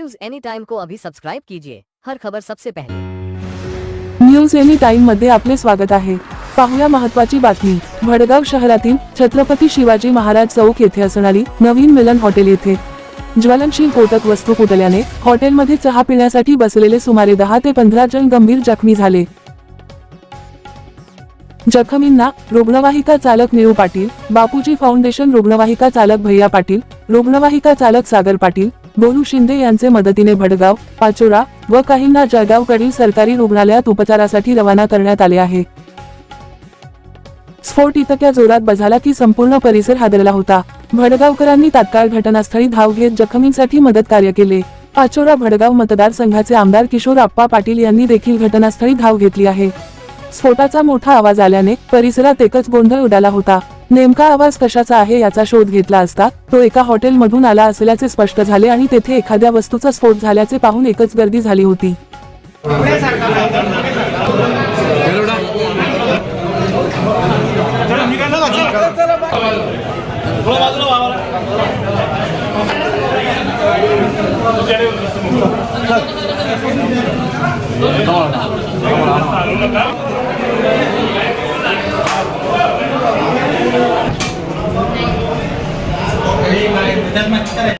News any time को अभी subscribe कीजिए। हर खबर सबसे पहले। न्यूज एनी टाइममध्ये आपले स्वागत आहे. पाहूया महत्वाची बातमी. भडगाव शहरातील छत्रपती शिवाजी महाराज चौक येथे असणारी नवीन मिलन हॉटेल येथे ज्वलनशील कोटक वस्तू फुटल्याने हॉटेलमध्ये चहा पिण्यासाठी बसलेले सुमारे दहा ते पंधरा जण गंभीर जखमी झाले. जखमींना रुग्णवाहिका चालक नेऊ पाटील बापूजी फाउंडेशन रुग्णवाहिका चालक भैया पाटील रुग्णवाहिका चालक सागर पाटील गोलू शिंदे यांचे मदतीने भडगाव पाचोरा व काहींना जळगावकडील सरकारी रुग्णालयात उपचारासाठी रवाना करण्यात आले आहे. स्फोट इतक्या जोरात बझाला की संपूर्ण परिसर हादरला होता. भडगावकरांनी तात्काळ घटनास्थळी धाव घेत जखमींसाठी मदत कार्य केले. पाचोरा भडगाव मतदारसंघाचे आमदार किशोर आप्पा पाटील यांनी देखील घटनास्थळी धाव घेतली आहे. स्फोटाचा मोठा आवाज आल्याने परिसरात एकच गोंधळ उडाला होता नेमका आवाज कशाचा आहे याचा शोध घेतला असता तो एका हॉटेलमधून आला असल्याचे स्पष्ट झाले आणि तेथे एखाद्या वस्तूचा स्फोट झाल्याचे पाहून एकच गर्दी झाली होती Até mais tarde.